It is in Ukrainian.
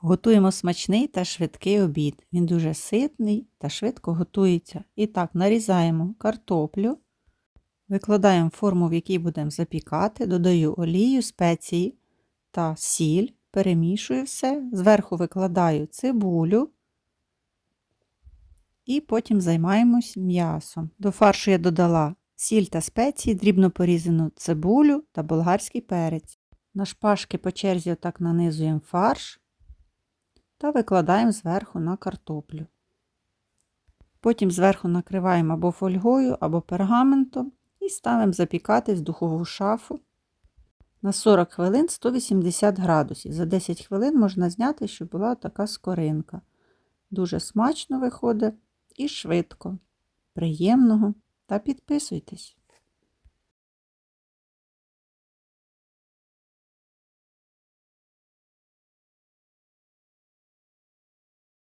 Готуємо смачний та швидкий обід. Він дуже ситний та швидко готується. І так, нарізаємо картоплю, викладаємо форму, в якій будемо запікати, додаю олію, спеції та сіль, перемішую все, зверху викладаю цибулю і потім займаємось м'ясом. До фаршу я додала сіль та спеції, дрібно порізану цибулю та болгарський перець. На шпажки по черзі отак нанизуємо фарш та викладаємо зверху на картоплю. Потім зверху накриваємо або фольгою, або пергаментом і ставимо запікатись в духову шафу на 40 хвилин 180 градусів. За 10 хвилин можна зняти, щоб була така скоринка. Дуже смачно виходить і швидко. Приємного та підписуйтесь.